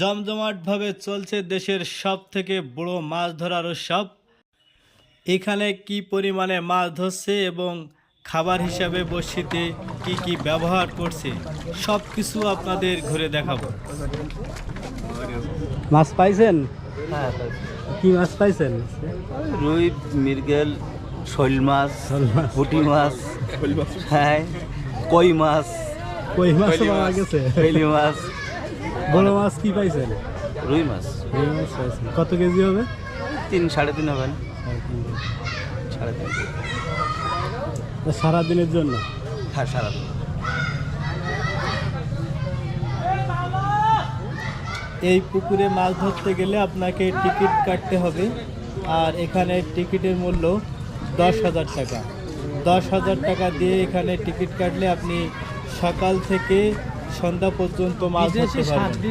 জমজমাটভাবে চলছে দেশের সব থেকে বড় মাছ ধরার উৎসব। এখানে কি পরিমাণে মাছ ধরছে এবং খাবার হিসাবে বড়শিতে কি কি ব্যবহার করছে সব কিছু আপনাদের ঘুরে দেখাবো। মাছ পাইছেন? হ্যাঁ কি মাছ পাইছেন? রুই মৃগেল শৈল মাছ। পুঁটি মাছ হ্যাঁ কই মাছ? কই মাছ পাওয়া গেছে? মাছ। মাছ কি পাইছেন? রুই মাছ। রুই মাছ পাইছেন। কত কেজি হবে? তিন সাড়ে তিন হবেন সাড়ে তিন সারা দিনের জন্য? হ্যাঁ সারাদিন। এই পুকুরে মাছ ধরতে গেলে আপনাকে টিকিট কাটতে হবে। আর এখানে টিকিটের মূল্য দশ হাজার টাকা। দশ হাজার টাকা দিয়ে এখানে টিকিট কাটলে আপনি সকাল থেকে সন্ধ্যা পর্যন্ত মাছ ধরতে পারবেন।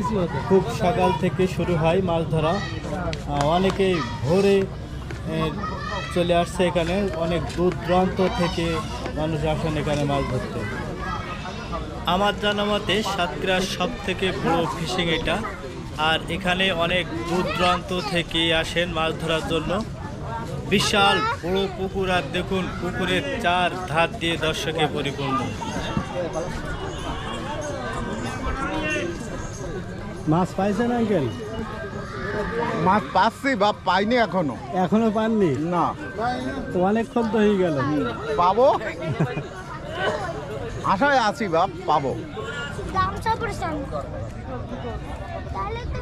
খুব সকাল থেকে শুরু হয় মাছ ধরা। আহ, অনেকেই ভোরে চলে আসছে এখানে। অনেক দূর দূরান্ত থেকে মানুষ আসেন এখানে মাছ ধরতে। আমার জানা মতে সাতক্ষীরার সব থেকে বড় ফিশিং এটা। আর এখানে অনেক দূর দূরান্ত থেকে আসেন মাছ ধরার জন্য। বিশাল বড় পুকুর। আর দেখুন পুকুরের চার ধার দিয়ে দর্শকে পরিপূর্ণ। মাছ পাইছেন আঙ্কেল মাছ পাচ্ছি বা পাইনি এখনও। এখনও পাননি? না। তো অনেকক্ষণ তো হয়ে গেল। পাবো? আশায় আছি বা পাবো। গামছা পরেছেন তাহলে তো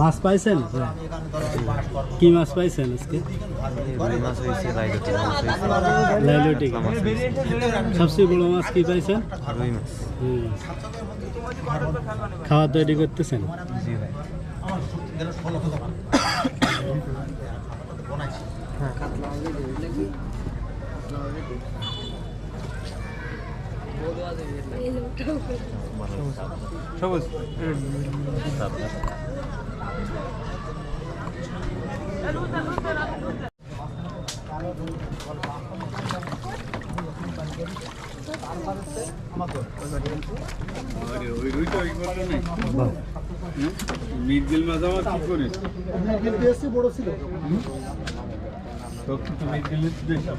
মাছ পাইছেন? কি মাছ পাইছেন আজকে? লাইলটি সবচেয়ে বড় মাছ কি পাইছেন? মাছ খাওয়া তৈরি করতেছেন? সবুজ। মির্গেল মাছ আমার কি করিস বড় ছিল মির্গেলের দেশাম